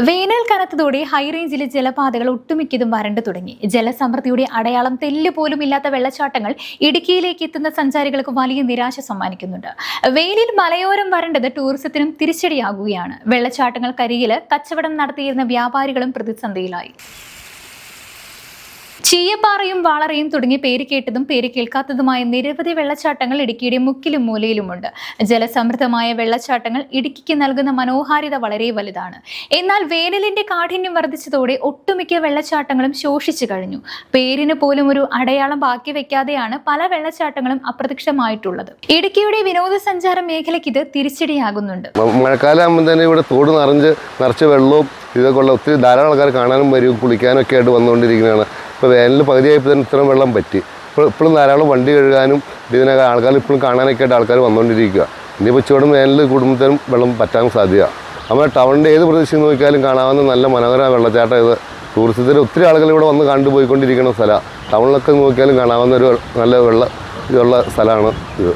വേനൽ കനത്തതോടെ ഹൈറേഞ്ചിലെ ജലപാതകൾ ഒട്ടുമിക്കതും വരണ്ടു തുടങ്ങി. ജലസമൃദ്ധിയുടെ അടയാളം തെല്ല് പോലും ഇല്ലാത്ത വെള്ളച്ചാട്ടങ്ങൾ ഇടുക്കിയിലേക്ക് എത്തുന്ന സഞ്ചാരികൾക്ക് വലിയ നിരാശ സമ്മാനിക്കുന്നുണ്ട്. വെയിലിൽ മലയോരം വരണ്ടത് ടൂറിസത്തിനും തിരിച്ചടിയാകുകയാണ്. വെള്ളച്ചാട്ടങ്ങൾക്കരികിൽ കച്ചവടം നടത്തിയിരുന്ന വ്യാപാരികളും പ്രതിസന്ധിയിലായി. ചീയപ്പാറയും വാളറയും തുടങ്ങി പേര് കേട്ടതും പേര് കേൾക്കാത്തതുമായ നിരവധി വെള്ളച്ചാട്ടങ്ങൾ ഇടുക്കിയുടെ മുക്കിലും മൂലയിലുമുണ്ട്. ജലസമൃദ്ധമായ വെള്ളച്ചാട്ടങ്ങൾ ഇടുക്കിക്ക് നൽകുന്ന മനോഹാരിത വളരെ വലുതാണ്. എന്നാൽ വേനലിന്റെ കാഠിന്യം വർദ്ധിച്ചതോടെ ഒട്ടുമിക്ക വെള്ളച്ചാട്ടങ്ങളും ശോഷിച്ചു കഴിഞ്ഞു. പേരിന് പോലും ഒരു അടയാളം ബാക്കി വെക്കാതെയാണ് പല വെള്ളച്ചാട്ടങ്ങളും അപ്രത്യക്ഷമായിട്ടുള്ളത്. ഇടുക്കിയുടെ വിനോദസഞ്ചാര മേഖലയ്ക്ക് ഇത് തിരിച്ചടിയാകുന്നുണ്ട്. മഴക്കാലമാകുമ്പോൾ തന്നെ ഇവിടെ തോട് നിറഞ്ഞ് നിറച്ച് വെള്ളവും ഇതൊക്കെ ഉള്ള ഒത്തിരി ധാരാളം ആൾക്കാർ കാണാനും വരും കുളിക്കാനും ഒക്കെ ആയിട്ട് വന്നുകൊണ്ടിരിക്കുന്നതാണ്. ഇപ്പോൾ വേനൽ പകുതിയായപ്പോൾ തന്നെ ഇത്രയും വെള്ളം പറ്റി. ഇപ്പോൾ ഇപ്പോഴും ധാരാളം വണ്ടി കഴുകാനും ഇതിനൊക്കെ ആൾക്കാർ ഇപ്പോഴും കാണാനൊക്കെ ആയിട്ട് ആൾക്കാർ വന്നുകൊണ്ടിരിക്കുക ഇനിയിപ്പോൾ ചൂടും വേനലിൽ കൂടുമ്പോഴത്തേനും വെള്ളം പറ്റാൻ സാധ്യത. നമ്മുടെ ടൗണിന്റെ ഏത് പ്രദേശം നോക്കിയാലും കാണാവുന്ന നല്ല മനോഹര വെള്ളച്ചാട്ടം ഇത്. ടൂറിസത്തിന് ഒത്തിരി ആളുകൾ ഇവിടെ വന്ന് കണ്ടുപോയിക്കൊണ്ടിരിക്കുന്ന സ്ഥലമാണ് ടൗണിലൊക്കെ നോക്കിയാലും കാണാവുന്ന ഒരു നല്ല വെള്ള ഇതുള്ള സ്ഥലമാണ് ഇത്.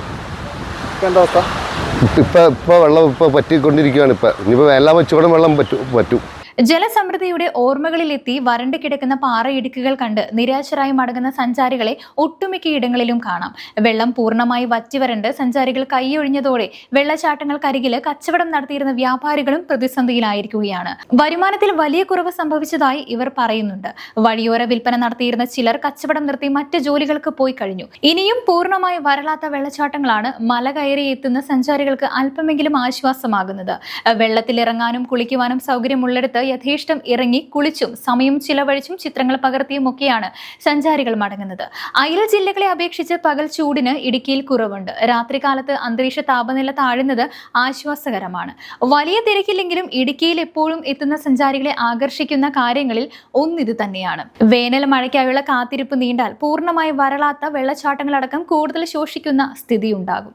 ഇപ്പം ഇപ്പോൾ വെള്ളം ഇപ്പോൾ പറ്റിക്കൊണ്ടിരിക്കുകയാണ് ഇപ്പം. ഇനിയിപ്പോൾ എല്ലാം വെച്ചുകൂടെ വെള്ളം പറ്റും പറ്റും. ജലസമൃദ്ധിയുടെ ഓർമ്മകളിലെത്തി വരണ്ടു കിടക്കുന്ന പാറയിടുക്കുകൾ കണ്ട് നിരാശരായി മടങ്ങുന്ന സഞ്ചാരികളെ ഒട്ടുമിക്ക ഇടങ്ങളിലും കാണാം. വെള്ളം പൂർണമായി വറ്റിവരണ്ട് സഞ്ചാരികൾ കൈയൊഴിഞ്ഞതോടെ വെള്ളച്ചാട്ടങ്ങൾക്കരികിൽ കച്ചവടം നടത്തിയിരുന്ന വ്യാപാരികളും പ്രതിസന്ധിയിലായിരിക്കുകയാണ്. വരുമാനത്തിൽ വലിയ കുറവ് സംഭവിച്ചതായി ഇവർ പറയുന്നുണ്ട്. വഴിയോര വിൽപ്പന നടത്തിയിരുന്ന ചിലർ കച്ചവടം നിർത്തി മറ്റ് ജോലികൾക്ക് പോയി കഴിഞ്ഞു. ഇനിയും പൂർണമായി വരളാത്ത വെള്ളച്ചാട്ടങ്ങളാണ് മല കയറി എത്തുന്ന സഞ്ചാരികൾക്ക് അല്പമെങ്കിലും ആശ്വാസമാകുന്നത്. വെള്ളത്തിലിറങ്ങാനും കുളിക്കുവാനും സൗകര്യമുള്ളിടത്ത് യഥേഷ്ടം ഇറങ്ങി കുളിച്ചും സമയം ചിലവഴിച്ചും ചിത്രങ്ങൾ പകർത്തിയും ഒക്കെയാണ് സഞ്ചാരികൾ മടങ്ങുന്നത്. അയൽ ജില്ലകളെ അപേക്ഷിച്ച് പകൽ ചൂടിന് ഇടുക്കിയിൽ കുറവുണ്ട്. രാത്രികാലത്ത് അന്തരീക്ഷ താപനില താഴുന്നത് ആശ്വാസകരമാണ്. വലിയ തിരക്കില്ലെങ്കിലും ഇടുക്കിയിൽ എപ്പോഴും എത്തുന്ന സഞ്ചാരികളെ ആകർഷിക്കുന്ന കാര്യങ്ങളിൽ ഒന്നിത് തന്നെയാണ്. വേനൽ മഴയ്ക്കായുള്ള കാത്തിരിപ്പ് നീണ്ടാൽ പൂർണമായി വരളാത്ത വെള്ളച്ചാട്ടങ്ങളടക്കം കൂടുതൽ ശോഷിക്കുന്ന സ്ഥിതിയുണ്ടാകും.